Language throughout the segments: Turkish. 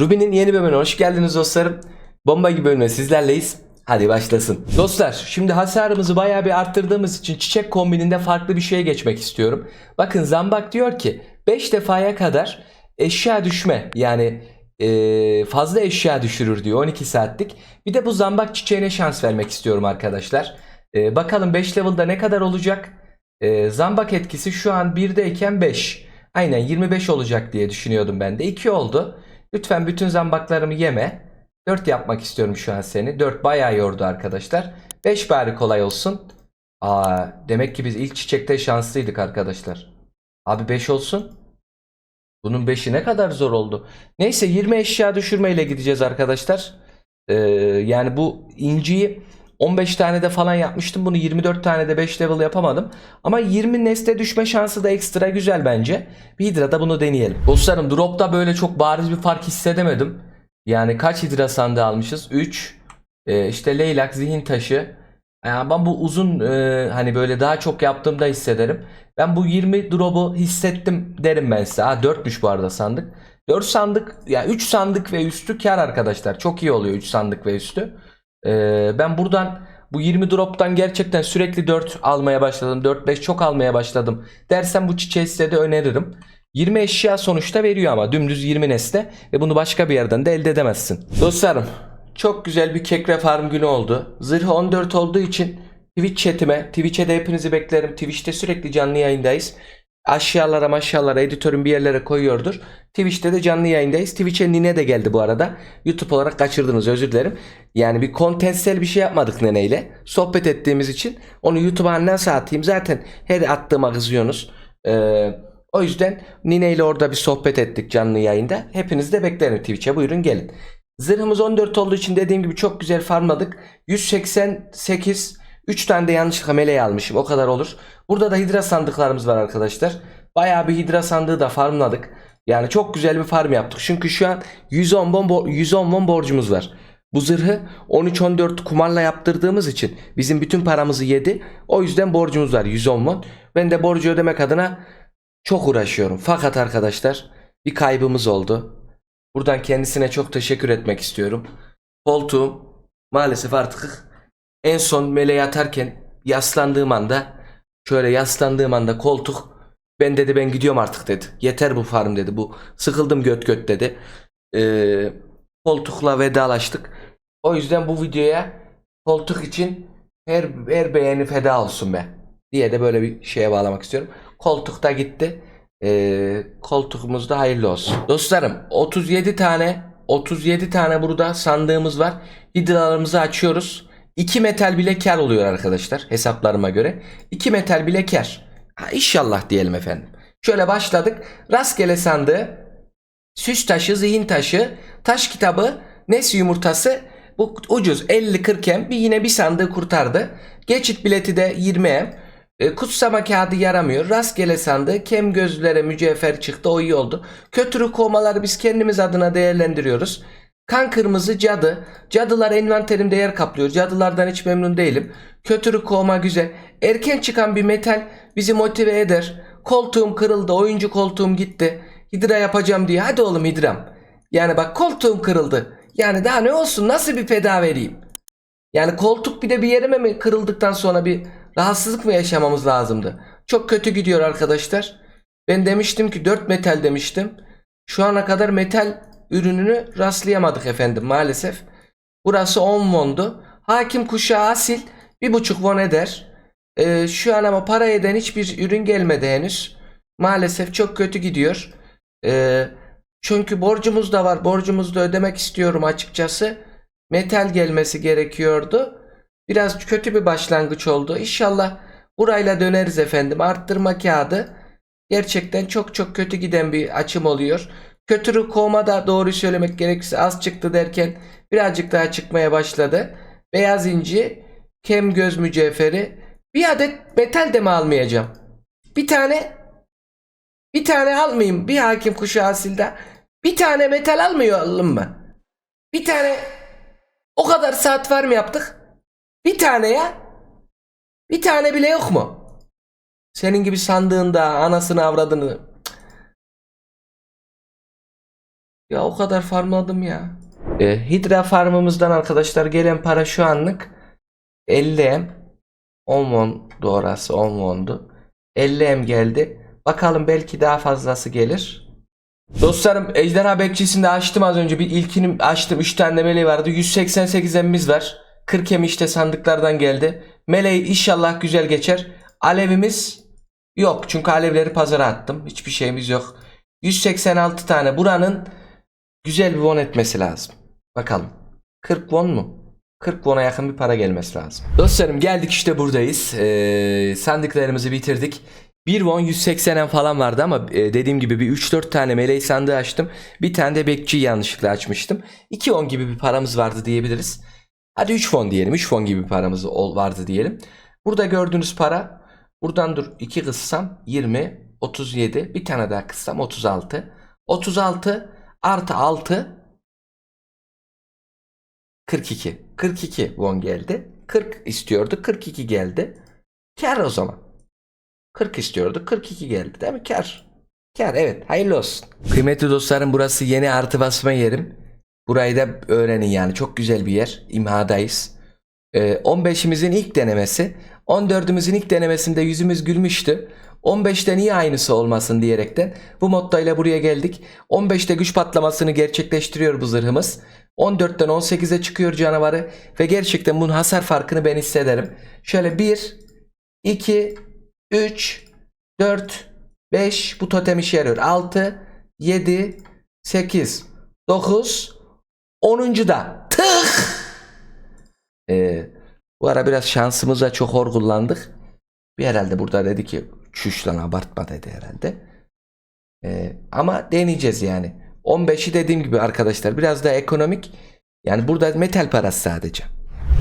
Ruby'nin yeni bölümüne hoş geldiniz dostlarım. Bomba gibi bölümle sizlerleyiz. Hadi başlasın. Dostlar şimdi hasarımızı bayağı bir arttırdığımız için çiçek kombininde farklı bir şeye geçmek istiyorum. Bakın Zambak diyor ki 5 defaya kadar eşya düşme yani eee, fazla eşya düşürür diyor 12 saatlik. Bir de bu zambak çiçeğine şans vermek istiyorum arkadaşlar. Eee, bakalım 5 level'da ne kadar olacak? Eee, zambak etkisi şu an 1'deyken 5. Aynen 25 olacak diye düşünüyordum ben de. 2 oldu. Lütfen bütün zambaklarımı yeme. 4 yapmak istiyorum şu an seni. 4 bayağı yordu arkadaşlar. 5 bari kolay olsun. Aa, demek ki biz ilk çiçekte şanslıydık arkadaşlar. Abi 5 olsun. Bunun 5'i ne kadar zor oldu. Neyse 20 eşya düşürmeyle gideceğiz arkadaşlar. Ee, yani bu inciyi 15 tane de falan yapmıştım. Bunu 24 tane de 5 level yapamadım. Ama 20 nesle düşme şansı da ekstra güzel bence. Bir Hydra'da bunu deneyelim. Dostlarım dropta böyle çok bariz bir fark hissedemedim. Yani kaç Hydra sandığı almışız? 3. Ee, işte leylak, zihin taşı. Yani ben bu uzun e, hani böyle daha çok yaptığımda hissederim. Ben bu 20 drop'u hissettim derim ben size. Ha 4'müş bu arada sandık. 4 sandık ya 3 sandık ve üstü kar arkadaşlar. Çok iyi oluyor 3 sandık ve üstü. Ee, ben buradan bu 20 drop'tan gerçekten sürekli 4 almaya başladım. 4-5 çok almaya başladım. Dersen bu çiçeği size de öneririm. 20 eşya sonuçta veriyor ama dümdüz 20 nesle ve bunu başka bir yerden de elde edemezsin. Dostlarım çok güzel bir kekre farm günü oldu. Zırhı 14 olduğu için Twitch chatime, Twitch'e de hepinizi beklerim. Twitch'te sürekli canlı yayındayız. Aşağılara maşağılara editörün bir yerlere koyuyordur. Twitch'te de canlı yayındayız. Twitch'e Nine de geldi bu arada. YouTube olarak kaçırdınız özür dilerim. Yani bir kontentsel bir şey yapmadık Nene ile. Sohbet ettiğimiz için onu YouTube'a nasıl atayım? Zaten her attığıma kızıyorsunuz. Ee, o yüzden Nine ile orada bir sohbet ettik canlı yayında. Hepinizi de beklerim Twitch'e buyurun gelin. Zırhımız 14 olduğu için dediğim gibi çok güzel farmladık. 188 3 tane de yanlışlıkla meleği almışım. O kadar olur. Burada da hidra sandıklarımız var arkadaşlar. Bayağı bir hidra sandığı da farmladık. Yani çok güzel bir farm yaptık. Çünkü şu an 110 won, bo- 110 won borcumuz var. Bu zırhı 13-14 kumarla yaptırdığımız için bizim bütün paramızı yedi. O yüzden borcumuz var 110 won. Ben de borcu ödemek adına çok uğraşıyorum. Fakat arkadaşlar bir kaybımız oldu. Buradan kendisine çok teşekkür etmek istiyorum. Koltuğum maalesef artık en son meleğe atarken yaslandığım anda şöyle yaslandığım anda koltuk ben dedi ben gidiyorum artık dedi. Yeter bu farm dedi. Bu sıkıldım göt göt dedi. Ee, koltukla vedalaştık. O yüzden bu videoya koltuk için her, her beğeni feda olsun be diye de böyle bir şeye bağlamak istiyorum. Koltuk da gitti. Ee, koltuğumuz da hayırlı olsun. Dostlarım 37 tane 37 tane burada sandığımız var. Hidralarımızı açıyoruz. 2 metal bile kar oluyor arkadaşlar hesaplarıma göre. 2 metal bile kar. Ha, inşallah diyelim efendim. Şöyle başladık. Rastgele sandığı süs taşı, zihin taşı, taş kitabı, nes yumurtası bu ucuz 50-40 em bir yine bir sandığı kurtardı. Geçit bileti de 20 em. E, kutsama kağıdı yaramıyor. Rastgele sandığı kem gözlere mücevher çıktı o iyi oldu. Kötürü kovmaları biz kendimiz adına değerlendiriyoruz. Kan kırmızı cadı. Cadılar envanterimde yer kaplıyor. Cadılardan hiç memnun değilim. Kötürü kovma güzel. Erken çıkan bir metal bizi motive eder. Koltuğum kırıldı. Oyuncu koltuğum gitti. Hidra yapacağım diye. Hadi oğlum hidram. Yani bak koltuğum kırıldı. Yani daha ne olsun nasıl bir feda vereyim? Yani koltuk bir de bir yerime mi kırıldıktan sonra bir rahatsızlık mı yaşamamız lazımdı? Çok kötü gidiyor arkadaşlar. Ben demiştim ki 4 metal demiştim. Şu ana kadar metal ürününü rastlayamadık efendim maalesef. Burası 10 wondu. Hakim kuşağı asil 1.5 won eder. Ee, şu an ama para eden hiçbir ürün gelmedi henüz. Maalesef çok kötü gidiyor. Ee, çünkü borcumuz da var. Borcumuzu da ödemek istiyorum açıkçası. Metal gelmesi gerekiyordu. Biraz kötü bir başlangıç oldu. İnşallah burayla döneriz efendim. Arttırma kağıdı. Gerçekten çok çok kötü giden bir açım oluyor. Kötürü kovma da doğru söylemek gerekirse az çıktı derken birazcık daha çıkmaya başladı. Beyaz inci, kem göz mücevheri. Bir adet metal de mi almayacağım? Bir tane bir tane almayayım. Bir hakim kuşu asilde. Bir tane metal almayalım mı? Bir tane o kadar saat var mı yaptık? Bir tane ya. Bir tane bile yok mu? Senin gibi sandığında anasını avradını. Ya o kadar farmladım ya. E, Hidra farmımızdan arkadaşlar gelen para şu anlık 50M 10 won doğrası 10 wondu. 50M geldi. Bakalım belki daha fazlası gelir. Dostlarım ejderha bekçisini de açtım az önce. Bir ilkini açtım. 3 tane meleği vardı. 188 emimiz var. 40 em işte sandıklardan geldi. Meleği inşallah güzel geçer. Alevimiz yok. Çünkü alevleri pazara attım. Hiçbir şeyimiz yok. 186 tane buranın güzel bir won etmesi lazım. Bakalım. 40 won mu? 40 won'a yakın bir para gelmesi lazım. Dostlarım geldik işte buradayız. Ee, sandıklarımızı bitirdik. 1 won 180'en falan vardı ama e, dediğim gibi bir 3-4 tane meleği sandığı açtım. Bir tane de bekçiyi yanlışlıkla açmıştım. 2 won gibi bir paramız vardı diyebiliriz. Hadi 3 won diyelim. 3 won gibi bir paramız vardı diyelim. Burada gördüğünüz para buradan dur 2 kıssam 20 37 bir tane daha kıssam 36 36 artı 6 42 42 won geldi. 40 istiyordu 42 geldi. Kar o zaman. 40 istiyordu 42 geldi değil mi? Kar. Kar evet hayırlı olsun. Kıymetli dostlarım burası yeni artı basma yerim. Burayı da öğrenin yani çok güzel bir yer. İmhadayız. Ee, 15'imizin ilk denemesi. 14'ümüzün ilk denemesinde yüzümüz gülmüştü. 15'te niye aynısı olmasın diyerekten bu mottoyla buraya geldik. 15'te güç patlamasını gerçekleştiriyor bu zırhımız. 14'ten 18'e çıkıyor canavarı ve gerçekten bunun hasar farkını ben hissederim. Şöyle 1 2 3 4 5 bu totem işe yarıyor. 6 7 8 9 10. da tık ee, bu ara biraz şansımıza çok hor kullandık. Bir herhalde burada dedi ki çüş lan abartma dedi herhalde. Ee, ama deneyeceğiz yani. 15'i dediğim gibi arkadaşlar biraz daha ekonomik. Yani burada metal parası sadece.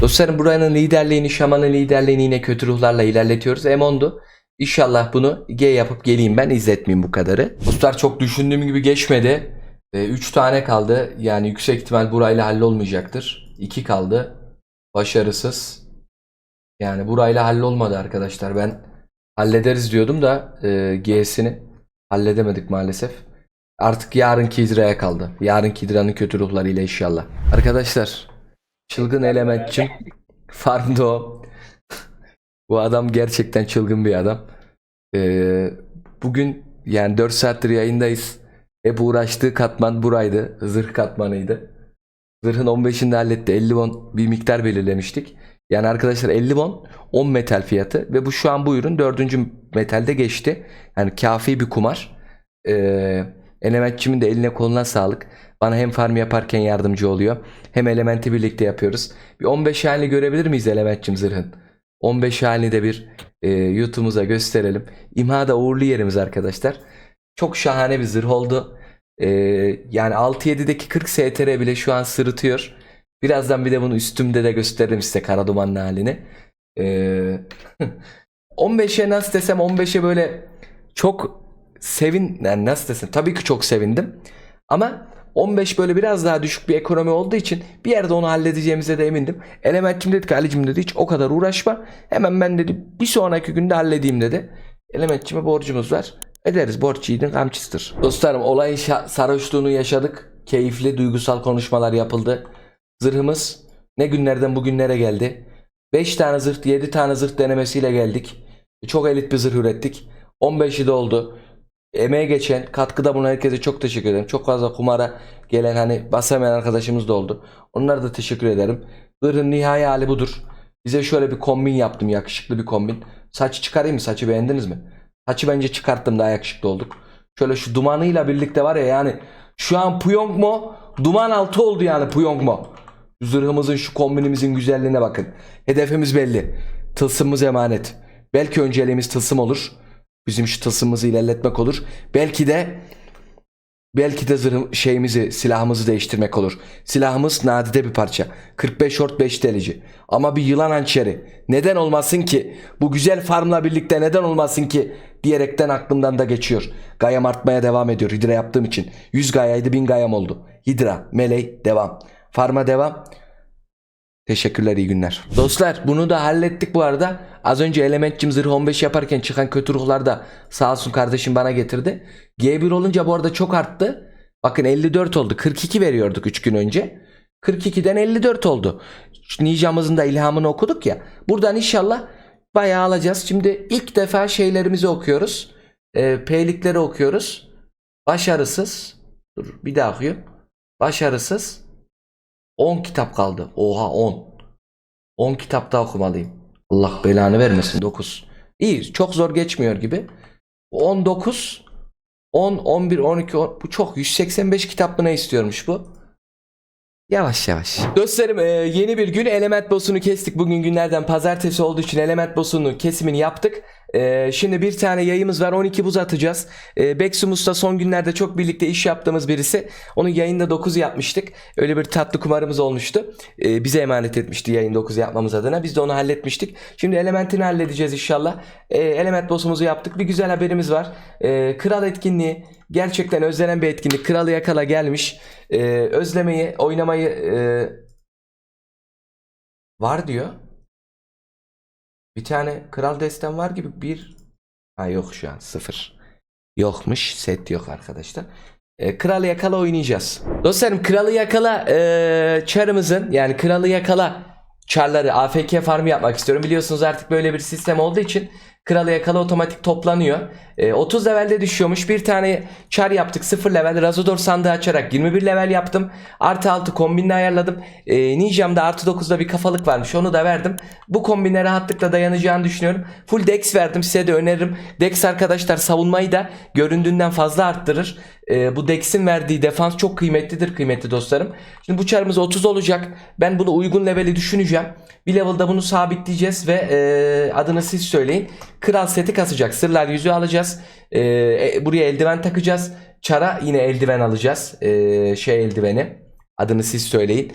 Dostlarım buranın liderliğini, şamanın liderliğini yine kötü ruhlarla ilerletiyoruz. Emondu. İnşallah bunu G yapıp geleyim ben izletmeyeyim bu kadarı. Dostlar çok düşündüğüm gibi geçmedi. 3 tane kaldı. Yani yüksek ihtimal burayla hallolmayacaktır. 2 kaldı. Başarısız. Yani burayla hallolmadı arkadaşlar. Ben hallederiz diyordum da e, G'sini halledemedik maalesef. Artık yarınki Hidra'ya kaldı. Yarınki Hidra'nın kötü ruhlarıyla inşallah. Arkadaşlar çılgın elementçim Farmdo bu adam gerçekten çılgın bir adam. Ee, bugün yani 4 saattir yayındayız. Hep uğraştığı katman buraydı. Zırh katmanıydı. Zırhın 15'ini de halletti. 50 won bir miktar belirlemiştik. Yani arkadaşlar 50 won 10 metal fiyatı ve bu şu an bu ürün 4. metalde geçti. Yani kafi bir kumar. Ee, elementçimin de eline koluna sağlık. Bana hem farm yaparken yardımcı oluyor. Hem elementi birlikte yapıyoruz. Bir 15 halini görebilir miyiz elementçim zırhın? 15 halini de bir e, YouTube'umuza gösterelim. İmhada uğurlu yerimiz arkadaşlar. Çok şahane bir zırh oldu. E, yani 6-7'deki 40 STR bile şu an sırıtıyor. Birazdan bir de bunu üstümde de gösteririm size kara dumanlı halini. E, 15'e nasıl desem 15'e böyle çok sevin yani nasıl desem tabii ki çok sevindim. Ama 15 böyle biraz daha düşük bir ekonomi olduğu için bir yerde onu halledeceğimize de emindim. Elementçim dedi ki Ali'cim dedi hiç o kadar uğraşma. Hemen ben dedi bir sonraki günde halledeyim dedi. Elementçime borcumuz var. Ederiz borç yiğidin kamçısıdır. Dostlarım olayın sarhoşluğunu yaşadık. Keyifli duygusal konuşmalar yapıldı. Zırhımız ne günlerden bugünlere geldi. 5 tane zırh 7 tane zırh denemesiyle geldik. Çok elit bir zırh ürettik. 15'i de oldu emeğe geçen, katkıda bulunan herkese çok teşekkür ederim. Çok fazla kumara gelen hani basamayan arkadaşımız da oldu. Onlara da teşekkür ederim. Zırhın nihai hali budur. Bize şöyle bir kombin yaptım. Yakışıklı bir kombin. Saçı çıkarayım mı? Saçı beğendiniz mi? Saçı bence çıkarttım. Daha yakışıklı olduk. Şöyle şu dumanıyla birlikte var ya yani şu an Puyong mu? Duman altı oldu yani Puyong mu? Zırhımızın şu kombinimizin güzelliğine bakın. Hedefimiz belli. Tılsımımız emanet. Belki önceliğimiz tılsım olur. Bizim şu tılsımımızı ilerletmek olur. Belki de belki de zırh şeyimizi, silahımızı değiştirmek olur. Silahımız nadide bir parça. 45 short 5 delici. Ama bir yılan hançeri. Neden olmasın ki? Bu güzel farmla birlikte neden olmasın ki? Diyerekten aklımdan da geçiyor. Gayam artmaya devam ediyor Hidra yaptığım için. 100 gayaydı 1000 gayam oldu. Hidra, meley devam. Farma devam. Teşekkürler iyi günler. Dostlar bunu da hallettik bu arada. Az önce elementçim zırh 15 yaparken çıkan kötü ruhlar da sağ olsun kardeşim bana getirdi. G1 olunca bu arada çok arttı. Bakın 54 oldu. 42 veriyorduk 3 gün önce. 42'den 54 oldu. Ninja'mızın da ilhamını okuduk ya. Buradan inşallah bayağı alacağız. Şimdi ilk defa şeylerimizi okuyoruz. E, P'likleri okuyoruz. Başarısız. Dur bir daha okuyayım. Başarısız. 10 kitap kaldı. Oha 10. 10 kitap daha okumalıyım. Allah belanı vermesin 9. İyi çok zor geçmiyor gibi. 19 10 11 12 10, bu çok 185 kitap mı ne istiyormuş bu? Yavaş yavaş. Dostlarım e, yeni bir gün element boss'unu kestik. Bugün günlerden pazartesi olduğu için element boss'unu kesimini yaptık. E, şimdi bir tane yayımız var 12 buz atacağız. E, Bexumus'ta son günlerde çok birlikte iş yaptığımız birisi. Onun yayında 9 yapmıştık. Öyle bir tatlı kumarımız olmuştu. E, bize emanet etmişti yayın 9 yapmamız adına. Biz de onu halletmiştik. Şimdi elementini halledeceğiz inşallah. E, element boss'umuzu yaptık. Bir güzel haberimiz var. E, Kral etkinliği gerçekten özlenen bir etkinlik. Kralı yakala gelmiş. E, özlemeyi, oynamayı e, var diyor. Bir tane kral destem var gibi bir ha yok şu an sıfır. Yokmuş set yok arkadaşlar. E, kralı yakala oynayacağız. Dostlarım kralı yakala e, çarımızın yani kralı yakala çarları AFK farmı yapmak istiyorum. Biliyorsunuz artık böyle bir sistem olduğu için kralı yakala otomatik toplanıyor. E, 30 levelde düşüyormuş. Bir tane çar yaptık 0 level. Razodor sandığı açarak 21 level yaptım. Artı 6 kombinle ayarladım. E, Ninjam'da artı 9'da bir kafalık varmış. Onu da verdim. Bu kombine rahatlıkla dayanacağını düşünüyorum. Full dex verdim. Size de öneririm. Dex arkadaşlar savunmayı da göründüğünden fazla arttırır. E, bu Dex'in verdiği defans çok kıymetlidir kıymetli dostlarım. Şimdi bu çarımız 30 olacak. Ben bunu uygun leveli düşüneceğim. Bir level'da bunu sabitleyeceğiz ve e, adını siz söyleyin. Kral seti kasacak. Sırlar yüzüğü alacağız. E, e, buraya eldiven takacağız. Çara yine eldiven alacağız. E, şey eldiveni. Adını siz söyleyin.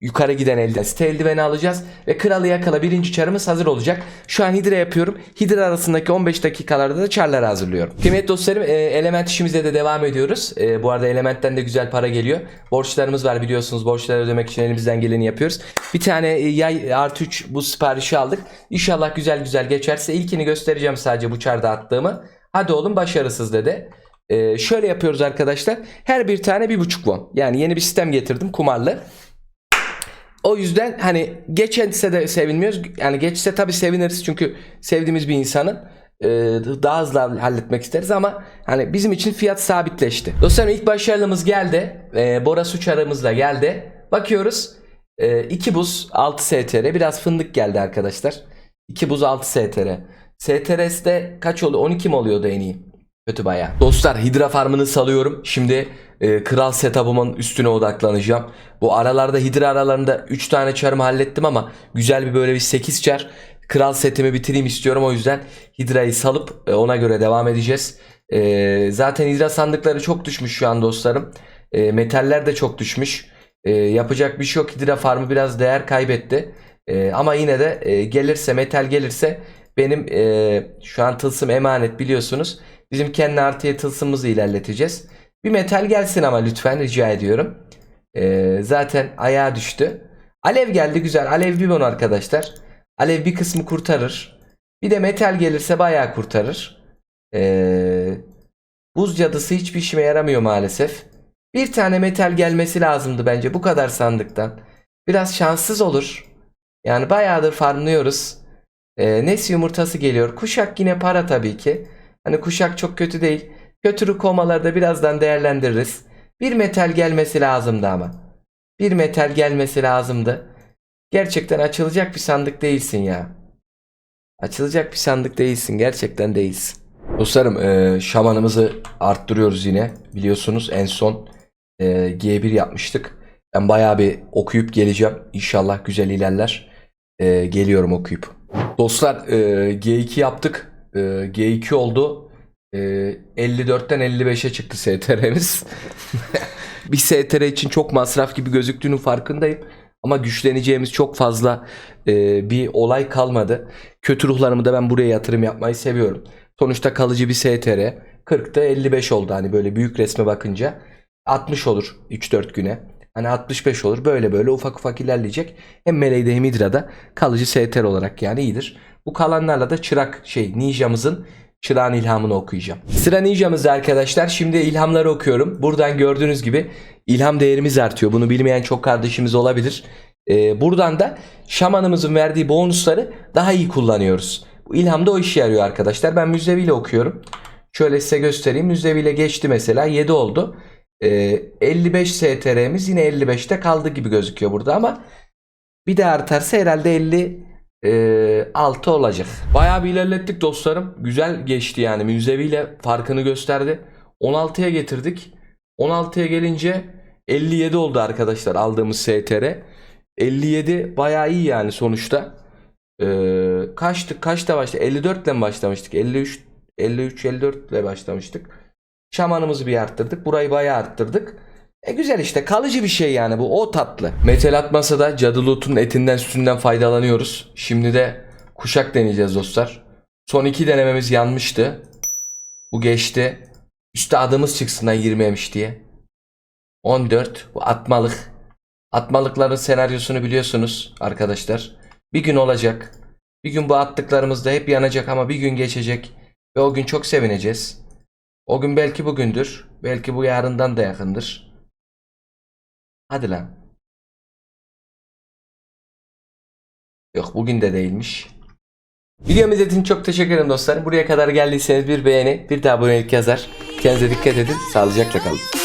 Yukarı giden eldiven. Site eldiveni alacağız. Ve kralı yakala birinci çarımız hazır olacak. Şu an hidre yapıyorum. Hidre arasındaki 15 dakikalarda da çarları hazırlıyorum. Kıymetli dostlarım e, element işimize de devam ediyoruz. E, bu arada elementten de güzel para geliyor. Borçlarımız var biliyorsunuz. Borçları ödemek için elimizden geleni yapıyoruz. Bir tane e, yay artı 3 bu siparişi aldık. İnşallah güzel güzel geçerse ilkini göstereceğim sadece bu çarda attığımı. Hadi oğlum başarısız dedi. E, şöyle yapıyoruz arkadaşlar. Her bir tane bir buçuk won. Yani yeni bir sistem getirdim kumarlı. O yüzden hani geçense de sevinmiyoruz. Yani geçse tabii seviniriz çünkü sevdiğimiz bir insanın e, daha hızlı halletmek isteriz ama hani bizim için fiyat sabitleşti. Dostlarım ilk başarılımız geldi. E, Bora Suçarımızla geldi. Bakıyoruz. 2 buz 6 STR. Biraz fındık geldi arkadaşlar. 2 buz 6 STR. STRS'de kaç oluyor? 12 mi oluyordu en iyi? Kötü baya. Dostlar Hidra farmını salıyorum. Şimdi e, kral setup'ımın üstüne odaklanacağım. Bu aralarda Hidra aralarında 3 tane çarımı hallettim ama güzel bir böyle bir 8 çar. Kral setimi bitireyim istiyorum. O yüzden Hidra'yı salıp e, ona göre devam edeceğiz. E, zaten Hidra sandıkları çok düşmüş şu an dostlarım. E, metaller de çok düşmüş. E, yapacak bir şey yok. Hidra farmı biraz değer kaybetti. E, ama yine de e, gelirse metal gelirse benim e, şu an tılsım emanet biliyorsunuz. Bizim kendi artıya tılsımımızı ilerleteceğiz. Bir metal gelsin ama lütfen rica ediyorum. Ee, zaten ayağa düştü. Alev geldi güzel. Alev bir bon arkadaşlar. Alev bir kısmı kurtarır. Bir de metal gelirse bayağı kurtarır. Ee, buz cadısı hiçbir işime yaramıyor maalesef. Bir tane metal gelmesi lazımdı bence bu kadar sandıktan. Biraz şanssız olur. Yani bayağıdır farmlıyoruz. Ee, Nesi yumurtası geliyor. Kuşak yine para tabii ki. Hani kuşak çok kötü değil. Kötürü komalarda birazdan değerlendiririz. Bir metal gelmesi lazımdı ama. Bir metal gelmesi lazımdı. Gerçekten açılacak bir sandık değilsin ya. Açılacak bir sandık değilsin. Gerçekten değilsin. Dostlarım e, şamanımızı arttırıyoruz yine. Biliyorsunuz en son e, G1 yapmıştık. Ben bayağı bir okuyup geleceğim. İnşallah güzel ilerler. E, geliyorum okuyup. Dostlar e, G2 yaptık. E, G2 oldu. E, 54'ten 55'e çıktı STR'miz. bir STR için çok masraf gibi gözüktüğünün farkındayım. Ama güçleneceğimiz çok fazla e, bir olay kalmadı. Kötü ruhlarımı da ben buraya yatırım yapmayı seviyorum. Sonuçta kalıcı bir STR. 40'ta 55 oldu hani böyle büyük resme bakınca. 60 olur 3-4 güne. Hani 65 olur böyle böyle ufak ufak ilerleyecek. Hem Meleğde hem Hidra'da kalıcı STR olarak yani iyidir. Bu kalanlarla da çırak şey ninjamızın Çırağın ilhamını okuyacağım. Sıra ninjamızda arkadaşlar. Şimdi ilhamları okuyorum. Buradan gördüğünüz gibi ilham değerimiz artıyor. Bunu bilmeyen çok kardeşimiz olabilir. Ee, buradan da şamanımızın verdiği bonusları daha iyi kullanıyoruz. Bu ilham da o işe yarıyor arkadaşlar. Ben müzeviyle okuyorum. Şöyle size göstereyim. Müzeviyle geçti mesela 7 oldu. Ee, 55 STR'miz yine 55'te kaldı gibi gözüküyor burada ama bir de artarsa herhalde 56 olacak. Bayağı bir ilerlettik dostlarım. Güzel geçti yani. Müzeviyle farkını gösterdi. 16'ya getirdik. 16'ya gelince 57 oldu arkadaşlar aldığımız STR. 57 bayağı iyi yani sonuçta. Ee, kaçtık? Kaçta başladık? 54 ile başlamıştık? 53 53 54 ile başlamıştık. Şamanımızı bir arttırdık. Burayı bayağı arttırdık. E güzel işte kalıcı bir şey yani bu o tatlı. Metal atmasa da cadılutun etinden sütünden faydalanıyoruz. Şimdi de kuşak deneyeceğiz dostlar. Son iki denememiz yanmıştı. Bu geçti. Üste adımız çıksın lan 20 yemiş diye. 14 bu atmalık. Atmalıkların senaryosunu biliyorsunuz arkadaşlar. Bir gün olacak. Bir gün bu attıklarımız da hep yanacak ama bir gün geçecek. Ve o gün çok sevineceğiz. O gün belki bugündür. Belki bu yarından da yakındır. Hadi lan. Yok bugün de değilmiş. Videomu izlediğiniz çok teşekkür ederim dostlarım. Buraya kadar geldiyseniz bir beğeni, bir de abonelik yazar. Kendinize dikkat edin. Sağlıcakla kalın.